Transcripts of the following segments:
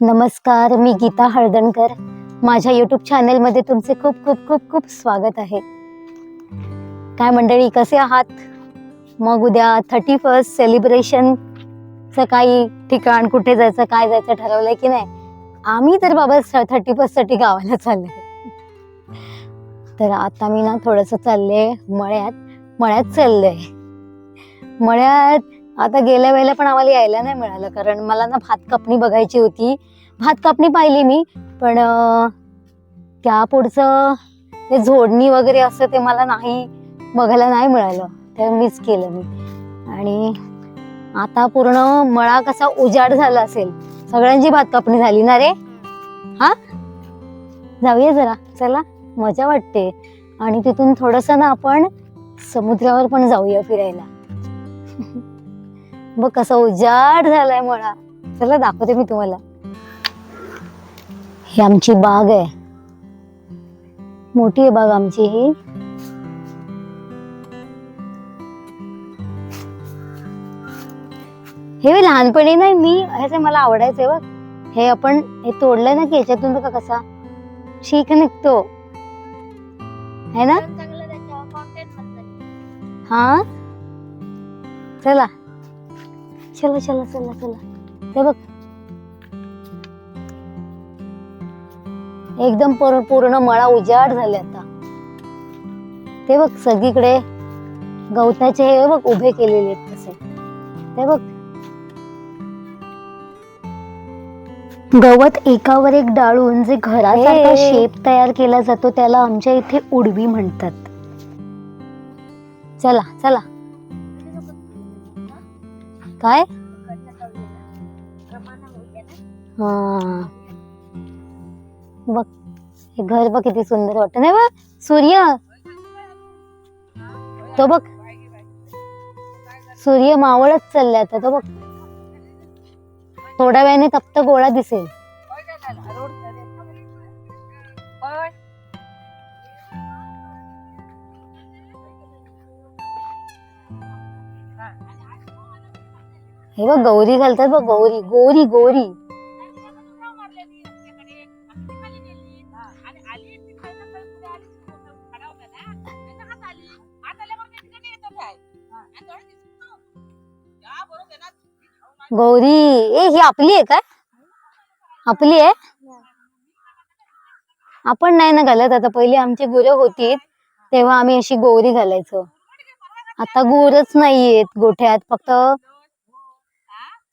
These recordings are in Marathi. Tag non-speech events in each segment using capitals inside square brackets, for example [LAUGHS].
नमस्कार मी गीता हळदणकर. माझ्या युट्यूब चॅनलमध्ये तुमचे खूप खूप खूप खूप स्वागत आहे. काय मंडळी कसे आहात? मग उद्या थर्टी फर्स्ट सेलिब्रेशनचं काही ठिकाण कुठे जायचं काय जायचं ठरवलंय की नाही? आम्ही तर बाबा थर्टी फर्स्टसाठी गावाला चालले तर आता मी ना थोडंसं चालले मळ्यात. मळ्यात चाललंय. मळ्यात आता गेल्या वेळेला पण आम्हाला यायला नाही मिळालं कारण मला ना भात कापणी बघायची होती. भात कापणी पाहिली मी पण त्या पुढचं ते झोडणी वगैरे असं ते मला नाही बघायला नाही मिळालं. ते मिस केलं मी. आणि आता पूर्ण मळा कसा उजाड झाला असेल सगळ्यांची भात कापणी झाली ना रे? हा? जाऊया जरा चला मजा वाटते. आणि तिथून थोडस ना आपण समुद्रावर पण जाऊया फिरायला. [LAUGHS] बघ कसा उजाड झालाय मळा चला दाखवते मी तुम्हाला. ही आमची बाग आहे. मोठी आहे बाग आमची ही. हे लहानपणी नाही मी ह्याचे मला आवडायचे बघ. हे आपण हे तोडलंय ना की याच्यातून बघा कसा शीक निघतो. है ना? हा? चला. चला चला चला चला. ते बघ. एकदम पूर्ण पूर्ण मळा उजाड झाले आता. ते बघ सगळीकडे गवताचे हे बघ उभे केलेले आहेत तसे. ते बघ. गवत एकावर एक डाळून जे हे. शेप तयार केला जातो त्याला आमच्या इथे उडवी म्हणतात. चला चला. काय? हा. बघ हे घर बघ किती सुंदर वाटत. नाही बघ सूर्य. तो बघ. सूर्य मावळच चाललाय आता तो बघ. थोड्या वेळाने तप्त गोळा दिसेल. हे बघ गौरी घालतात बघ गौरी गोरी गोरी. गौरी ए ही आपली आहे काय? आपली आहे? आपण नाही ना घालत. आता पहिले आमची गुरं होती तेव्हा आम्ही अशी गौरी घालायचो. आता गुरच नाहीयेत गोठ्यात. फक्त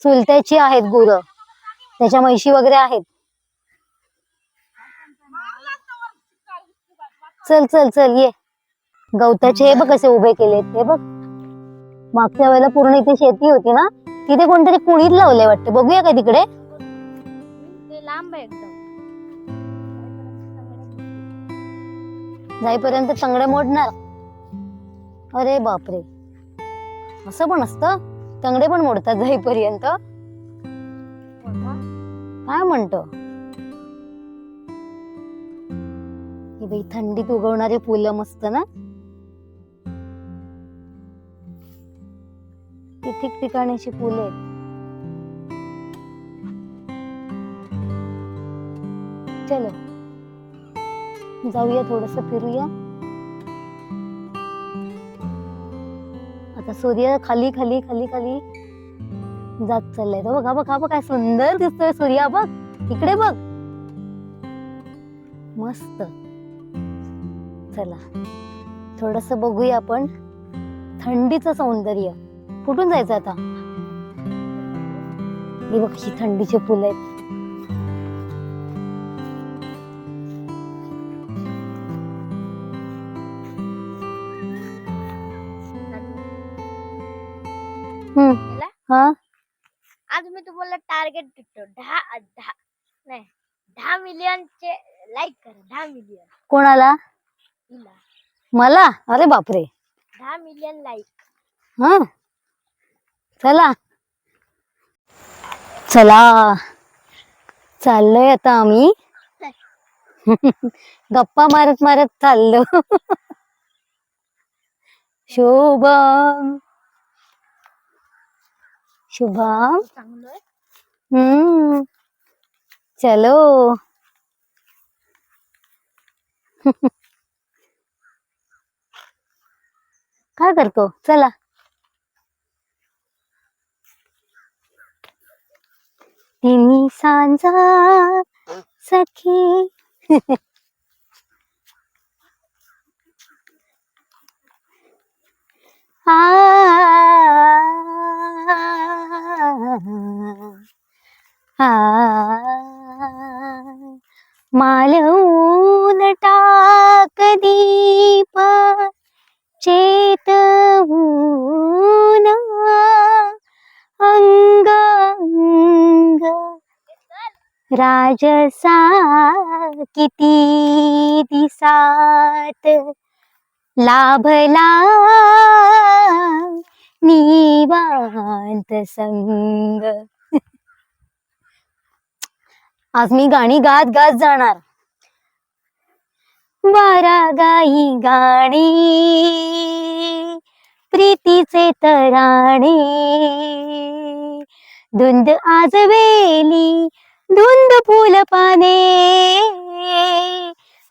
चुलत्याची आहेत गुरं. त्याच्या म्हशी वगैरे आहेत. चल चल चल ये. गवताचे हे बघ कसे उभे केलेत. हे बघ. मागच्या वेळेला पूर्ण इथे शेती होती ना? तिथे कोणतरी कुणीत लावलंय वाटतं. बघूया का तिकडे. लांब आहे एकदम. जाईपर्यंत तंगडे मोडणार. अरे बापरे. असं पण असतं? तंगडे पण मोडतात जाईपर्यंत. काय म्हणतो? बाई थंडीत उगवणारे फुलं मस्त ना? ती ठिकठिकाणीची फुले. आहेत चलो. जाऊया थोडस फिरूया. तर सूर्य खाली खाली खाली खाली जात चाललाय. तो बघा बघा बघ बघ काय सुंदर दिसतोय सूर्य बघ. इकडे बघ. मस्त. चला. थोडस बघूया आपण थंडीचं सौंदर्य. कुठून जायचं आता? हे बघ ही थंडीचे फुलं आहेत. आज मी तुम्हाला टार्गेट देतो. दहा दहा. नाही दहा मिलियनचे लाईक करा. दहा मिलियन कोणाला? मला? अरे बापरे. दहा मिलियन लाईक हा. चला. चला. चाललोय आता आम्ही. [LAUGHS] गप्पा मारत मारत चाललो. [LAUGHS] शुभम. शुभम. चांगलं हम्म. चलो. काय करतो? चला. तिन्ही सांजा सखी. आ. मालवून टाक दीप चेतवून अंग अंग. राजसा किती दिसात? लाभला निवांत संग. आज मी गाणी गात गात जाणार. वारा गाई गाणी प्रीतीचे तराणे. धुंद आज वेली धुंद फुल पाने.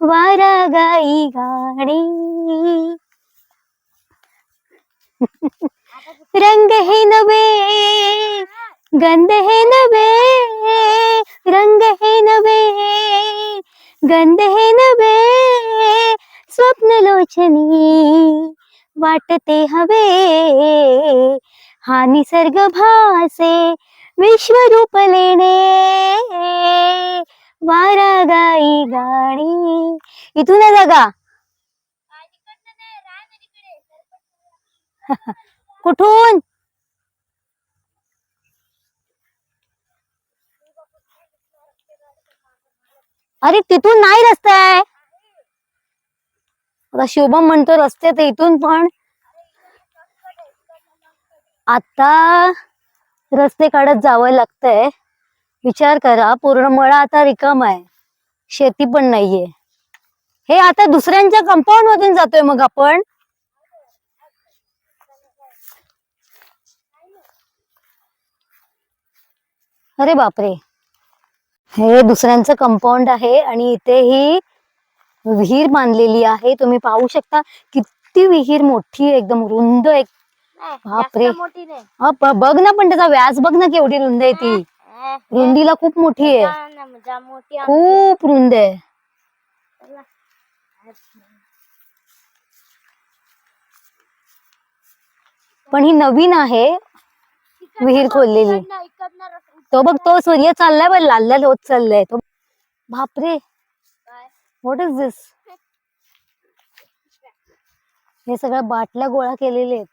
वारा गाई गाणी. रंग हे नवे गंध हे नवे रंग हे नवे गंध हे नवे स्वप्न लोचनी वाटते हवे। हा निसर्ग भासे विश्वरूप लेणे वारा गाई गाणी. इथून जागा. [LAUGHS] कुठून? अरे तिथून नाही रस्ता आहे. आता शुभम म्हणतो रस्ते तर इथून पण. आता रस्ते काढत जावं लागतंय. विचार करा पूर्ण मळा आता रिकाम आहे. शेती पण नाहीये. हे आता दुसऱ्यांच्या कंपाऊंड मधून जातोय मग आपण. अरे बापरे. हे दुसऱ्यांचं कंपाऊंड आहे आणि इथे ही विहीर बांधलेली आहे. तुम्ही पाहू शकता किती विहीर मोठी आहे एकदम रुंद एक बापरे. बघ ना पण त्याचा व्यास बघ ना केवढी रुंद आहे ती. रुंदीला खूप मोठी आहे. खूप रुंद आहे. पण ही नवीन आहे विहीर बघ, तो बघ तो सूर्य चाललाय बघ लाल लाल होत चाललाय. तो बापरे? व्हॉट इज दिस हे सगळ्या बाटल्या गोळा केलेले आहेत.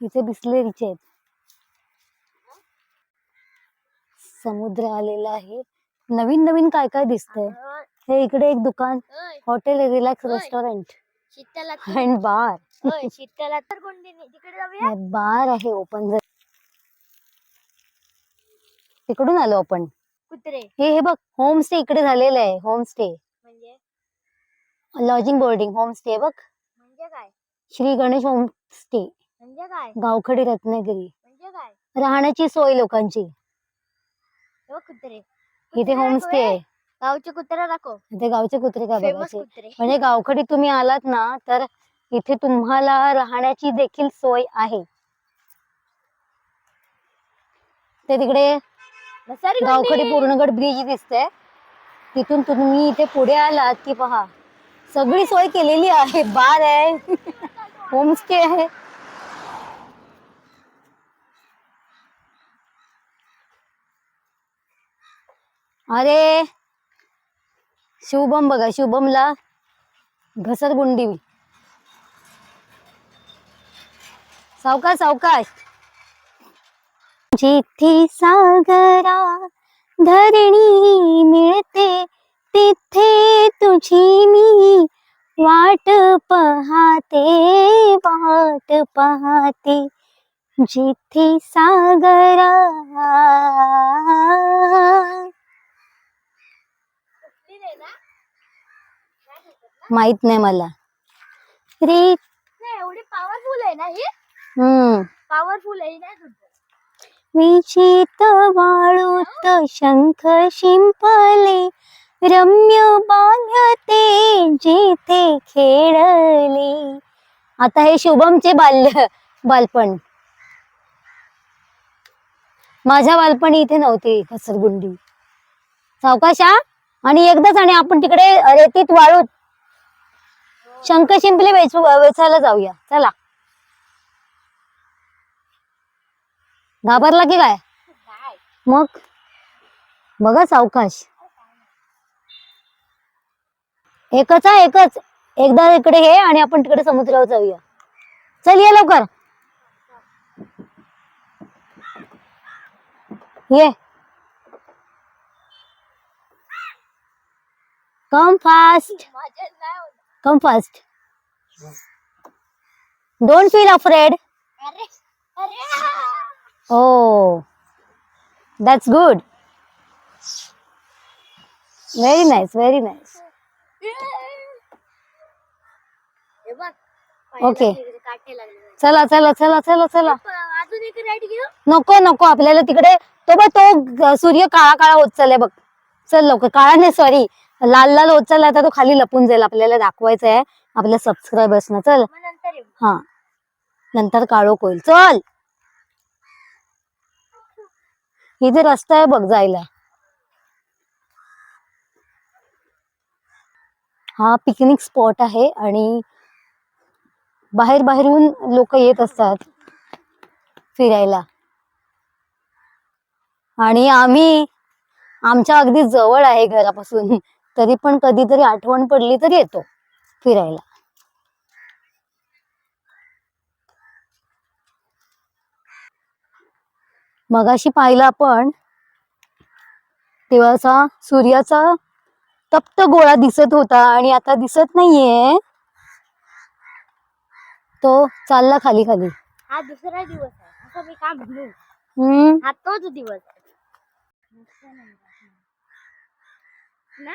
इथे बिस्लेरीचे आहेत समुद्र आलेला आहे. नवीन नवीन काय काय दिसतंय? हे इकडे एक दुकान. Hotel relax. Restaurant. And bar. Shitala तर गुंडीने तिकडे जाऊया? बार आहे ओपन जर. तिकडून आलो आपण. कुत्रे. हे हे बघ होमस्टे इकडे झालेलं आहे होमस्टे म्हणजे? लॉजिंग बोर्डिंग होमस्टे बघ. म्हणजे काय? श्री गणेश होमस्टे म्हणजे काय? गावखडी रत्नागिरी. म्हणजे काय? राहण्याची सोय लोकांची. हो कुत्रे. इथे कुत्रे होमस्टे दाखव, आहे. गावचे कुत्रे दाखव. इथे गावचे कुत्रे का फेमस बघायचे? कुत्रे. म्हणजे गावखडी तुम्ही आलात ना तर इथे तुम्हाला राहण्याची देखील सोय आहे. ते तिकडे गुंडी. पूर्णगड ब्रिज दिसते तिथून तुम्ही इथे पुढे आलात की पहा सगळी सोय केलेली आहे. बार आहे. होमस्टे आहे. अरे शुभम बघा शुभमला घसरगुंडी. सावकाश सावकाश. जिथे सागरा धरणी मिळते तिथे तुझी मी वाट पहाते वाट पहाते. जिथे सागरा माहीत नाही मला. रे एवढी पावरफुल आहे ना ही? पॉवरफुल आहे ना विचित वाळूत शंख शिंपले रम्य बाल्य ते जिथे खेळले. आता हे शुभमचे बाल्य बालपण. माझ्या बालपणी इथे नव्हती घसरगुंडी. सावकाशा आणि एकदाच आणि आपण तिकडे रेतीत वाळूत. शंख शिंपले वेचू वेचायला जाऊया. चला. घाबरला की काय? मग? बघा सावकाश. एकच आहे एकच. एकदा इकडे हे आणि आपण तिकडे समुद्रावर जाऊया. चल ये लवकर. ये. Come fast. Come fast don't feel afraid अरे अरे. Oh, that's good. Very nice, very nice. हे बघ Okay. पायाला तिकडे काटे लागले चला चला चला चला चला. प- अजून एक राईड घेऊ नको नको आपल्याला तिकडे तो बघ तो ग- सूर्य काळा काळा होत चाललाय बघ. चल लवकर काळा नाही सॉरी लाल लाल होत चाललाय आता तो खाली लपून जाईल. आपल्याला दाखवायचं आहे आपल्या सबस्क्रायबर्स ना चल. मग नंतर येऊ. हा. नंतर काळोख होईल. चल. इथे रस्ता आहे बघ जायला. हा पिकनिक स्पॉट आहे आणि बाहेर बाहेरून लोक येत असतात फिरायला. आणि आम्ही आमच्या अगदी जवळ आहे घरापासून. तरी पण कधीतरी आठवण पडली तर येतो फिरायला. मगाशी पाहिलं आपण तेव्हाचा सूर्याचा तप्त गोळा दिसत होता आणि आता दिसत नाहीये. तो चालला खाली खाली. हा दुसरा दिवस आहे. असं मी काम म्हणू? हम्म. हा तोच दिवस ना?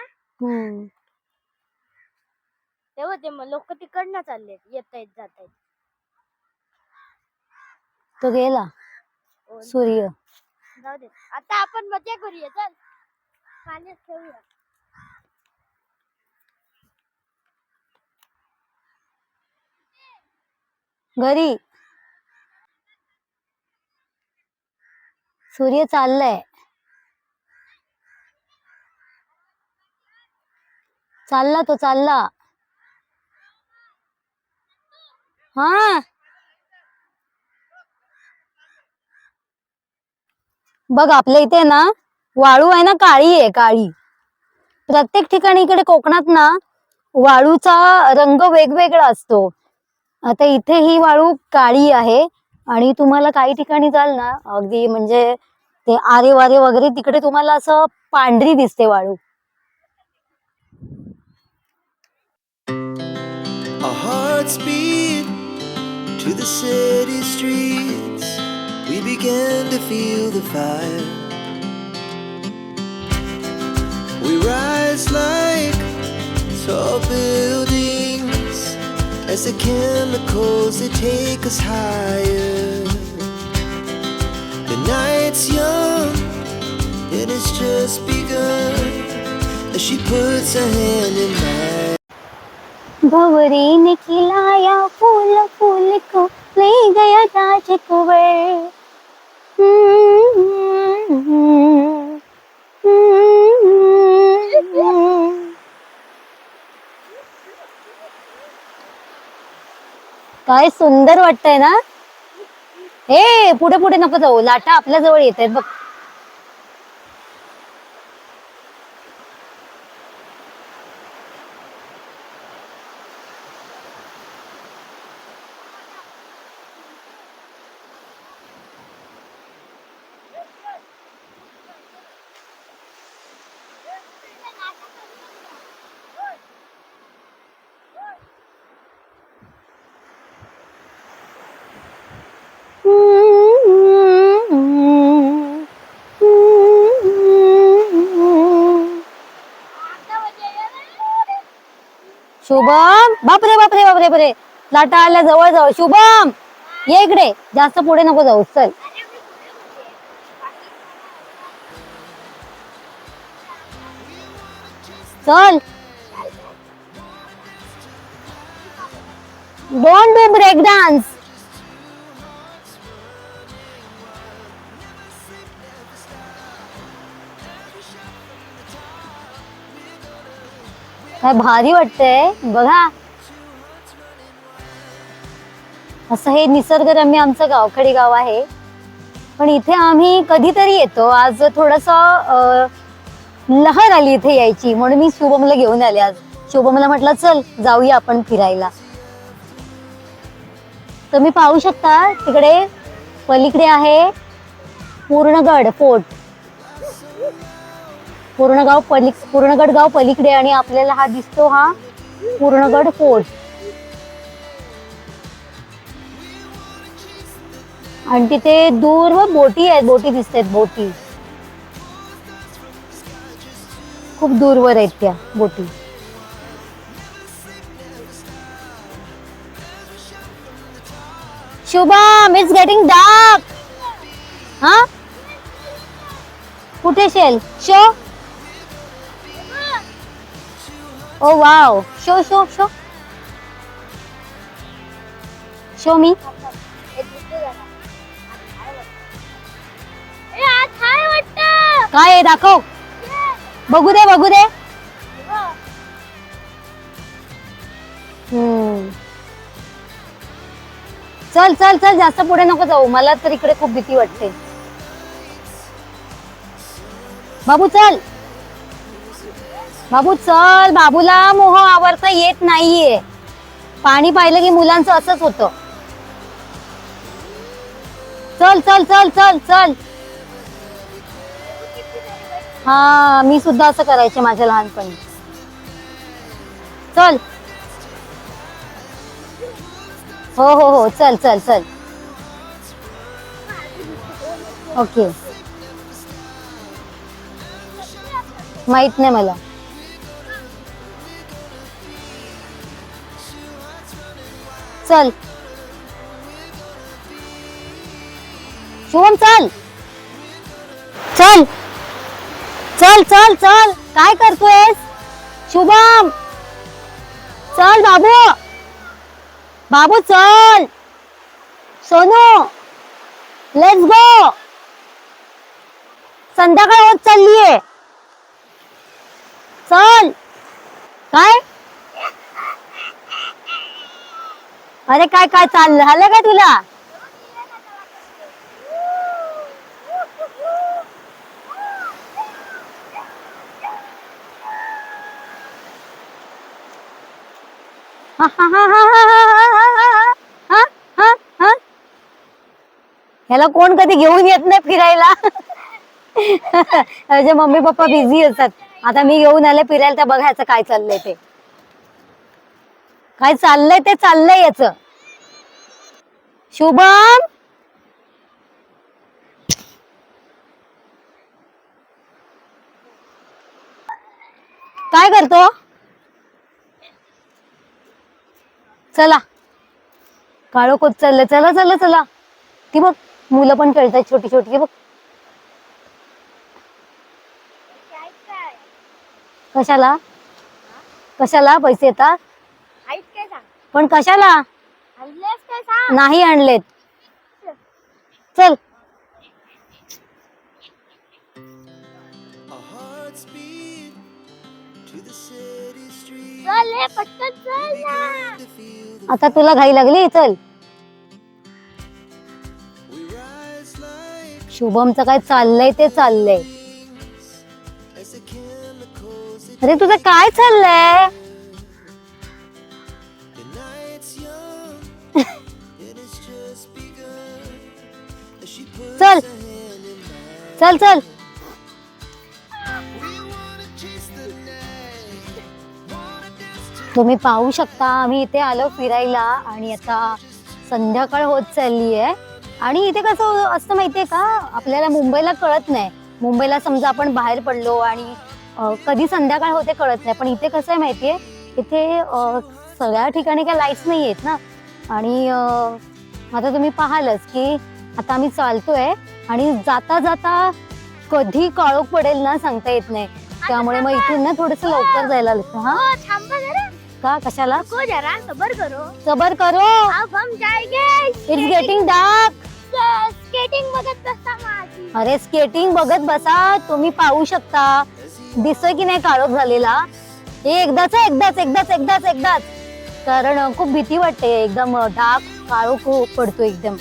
तेव्हा ते मग लोक तिकडनं चालले येत आहेत जात आहेत तो गेला. सूर्य. जाऊ दे. आता आपण मज़ा करूया चल. पाण्यात खेळूया घरी. सूर्य चाललाय. चालला तो चालला. हा? बघ आपल्या इथे ना वाळू आहे ना काळी आहे काळी. प्रत्येक ठिकाणी इकडे कोकणात ना वाळूचा रंग वेगवेगळा असतो. आता इथे ही वाळू काळी आहे आणि तुम्हाला काही ठिकाणी जाल ना अगदी म्हणजे ते आरे वारे वगैरे तिकडे तुम्हाला असं पांढरी दिसते वाळू. A heart speed to the city streets. We began to feel the fire. We rise like tall buildings as the chemicals they take us higher. The night's young and it's just begun as she puts her hand in mine. Bhavari ने खिलाया फूल फूल को ले गया राज कुंवर काय सुंदर वाटतंय ना? ए पुढे पुढे नको जाऊ. लाटा आपल्या जवळ येत आहेत बघ. शुभम बापरे बापरे बापरे बापरे. लाटा आल्या जवळ जवळ शुभम ये इकडे. जास्त पुढे नको जाऊ चल. चल. डोंट डू ब्रेक डान्स काय भारी वाटतंय. बघा. असं हे निसर्गरम्य आमचं गावखडी गाव आहे. पण इथे आम्ही कधीतरी येतो. आज थोडस लहर आली इथे यायची. म्हणून मी शुभमला घेऊन आले आज. शुभमला म्हटलं चल जाऊया आपण फिरायला. तुम्ही पाहू शकता तिकडे पलीकडे आहे पूर्णगड फोर्ट. पूर्णगाव पलिक पूर्णगड गाव पलीकडे आणि आपल्याला हा दिसतो हा पूर्णगड फोर्ट. आणि तिथे दूर व बोटी आहेत बोटी दिसत आहेत बोटी. खूप दूरवर आहेत त्या बोटी. शुभम इट्स गेटिंग डार्क हा? कुठे shell? Show? Oh wow. Show, show, show. Show me. काय आहे? दाखव. बघू दे बघू दे. हम्म. चल चल चल. जास्त पुढे नको जाऊ. मला तर इकडे खूप भीती वाटते. बाबू चल. बाबू चल बाबूला मोह आवरता येत नाहीये. पाणी पाहिलं की मुलांचं असंच होतं. चल चल चल चल चल. हा मी सुद्धा असं करायचे माझ्या लहानपणी. चल. हो हो हो चल चल चल. ओके. माहीत नाही मला. चल. शुभम चल. चल. चल चल चल. काय करतोयस? शुभम. चल बाबू. बाबू चल. सोनू. लेट्स गो संध्याकाळ होत चाललीये. चल. काय? अरे काय काय चाललं झालं काय तुला ह्याला कोण कधी घेऊन येत नाही फिरायला माझे मम्मी पप्पा बिझी असतात आता मी घेऊन आले फिरायला तर बघायचं काय चाललंय ते काय चाललंय ते चाललंय याच. शुभम? काय करतो? चला. काळो चाललं चाललंय. चला चला चला. ती बघ मुलं पण खेळतात छोटी छोटी. बघ. कशाला? कशाला? पैसे येतात? आहेत काय सांग? पण कशाला? आणलेस काय सांग? नाही आणलेत. चल. Our hearts beat to the city streets. चल हे पटकन चल ना To feel the आता तुला घाई लागली? चल. we rise like शुभमचं काय चाललंय ते चाललंय. as the chemicals that अरे तुझं काय चाललंय? चल. चल चल. तुम्ही पाहू शकता आम्ही इथे आलो फिरायला आणि आता संध्याकाळ होत चालली आहे आणि इथे कसं असतं माहितीये का? आपल्याला मुंबईला कळत नाही. मुंबईला समजा आपण बाहेर पडलो आणि कधी संध्याकाळ होते कळत नाही. पण इथे कसं आहे माहितीये? इथे सगळ्या ठिकाणी काय लाईट्स नाही आहेत ना? आणि आता तुम्ही पाहालच की आता आम्ही चालतोय आणि जाता जाता कधी काळोख पडेल ना सांगता येत नाही. त्यामुळे मग इथून ना थोडस लवकर जायला लागतं हा? हो थांबा जरा. का? कशाला? जरा सबर करो. सबर करो! अब हम जाएंगे इट्स गेटिंग डार्क स्केटिंग बघत बसता माझी. अरे स्केटिंग बघत बसा तुम्ही पाहू शकता. दिसतोय की नाही काळोख झालेला? हे एकदाच एकदाच एकदाच एकदाच एकदाच. कारण खूप भीती वाटते एकदम डाक काळोख पडतो एकदम.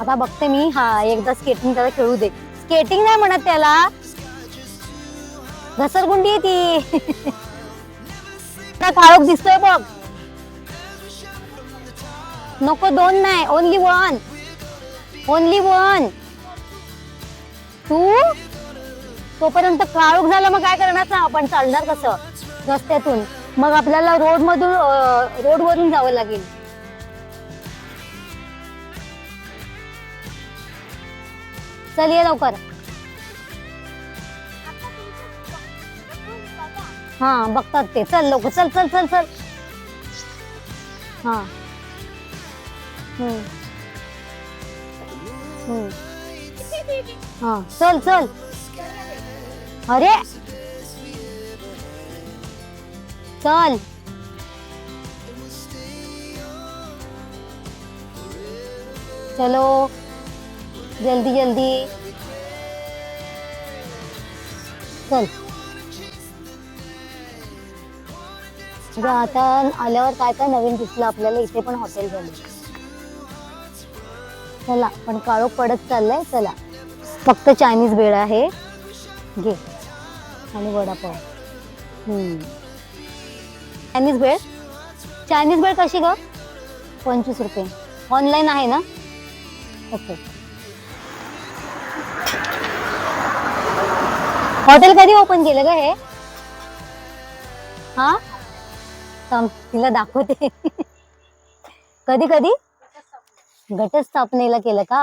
आता बघते मी. हा एकदा स्केटिंग त्याला खेळू दे. स्केटिंग नाही म्हणत त्याला. घसरगुंडी आहे ती. [LAUGHS] काळोख दिसतोय बघ. नको दोन नाही ओनली वन ओनली वन तू? तोपर्यंत काळोख झाला मग काय करणार ना आपण? चालणार कसं? रस्त्यातून. मग आपल्याला रोड मधून रोड वरून जावं लागेल. चल ये लवकर. हा बघतात ते. चल लवकर. चल चल चल चल. हा. हम्म. हम्म. हा चल चल. अरे! चल. चलो. जल्दी जल्दी। चल। आता आल्यावर काय काय नवीन दिसलं? आपल्याला इथे पण हॉटेल झालं. चला पण काळोख पडत चाललाय चला. फक्त चायनीज भेळ आहे. घे. आणि वडापाव. चायनीज भेळ चायनीज भेळ कशी ग? पंचवीस रुपये. ऑनलाईन आहे ना? ओके हॉटेल कधी ओपन केलं ग हे? हा? थांब, तिला दाखवते. कधी कधी? घटस्थापनेला केलं का?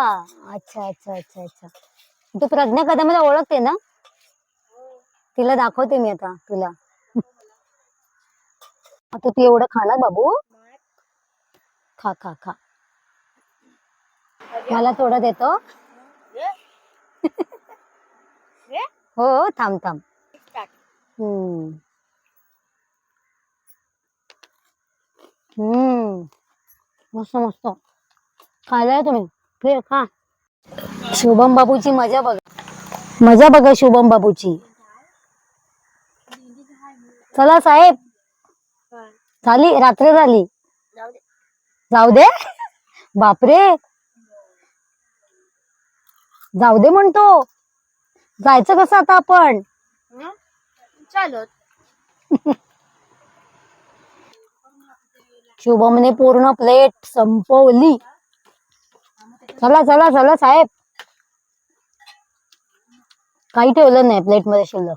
अच्छा अच्छा अच्छा अच्छा. तू प्रज्ञा कदमला ओळखते ना? तिला दाखवते मी आता तुला. आता तू एवढं खाणार बाबू. खा खा खा. मला थोडं देतो. हो थांब थांब. हम्म. हम्म. मस्त मस्त. खायलाय तुम्ही. फिर खा. शुभम बाबूची मजा बघा. मजा बघा शुभम बाबूची. चला साहेब. झाली रात्र झाली. जाऊ दे. बापरे. जाऊ दे म्हणतो. जायचं कसं आता आपण? चलो शुभमने पूर्ण प्लेट संपवली. चला चला चला साहेब. काही ठेवलं नाही प्लेटमध्ये शिल्लक.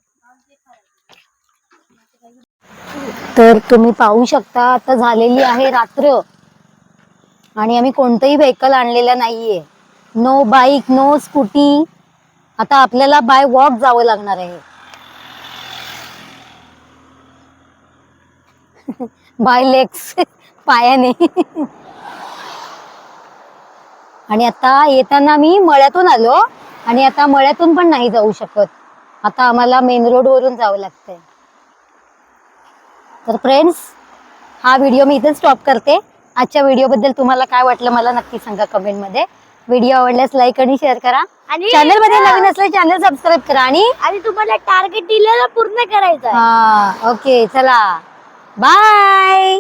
तर तुम्ही पाहू शकता आता झालेली आहे रात्र. आणि आम्ही कोणतंही व्हेकल आणलेलं नाहीये. नो बाईक नो स्कूटी आता आपल्याला बाय वॉक जावं लागणार आहे. [LAUGHS] बाय लेग्स पायाने. आणि आता येताना मी मळ्यातून आलो आणि आता मळ्यातून पण नाही जाऊ शकत. आता आम्हाला मेन रोड वरून जावं लागतंय. तर फ्रेंड्स हा व्हिडिओ मी इथे स्टॉप करते. आजच्या व्हिडिओ बद्दल तुम्हाला काय वाटलं मला नक्की सांगा कमेंटमध्ये. व्हिडिओ आवडल्यास लाईक आणि शेअर करा. आणि चॅनलमध्ये नवीन असले चॅनल सबस्क्राईब करा आणि आणि तुम्हाला टार्गेट दिलेलं पूर्ण करायचं हा ओके चला. बाय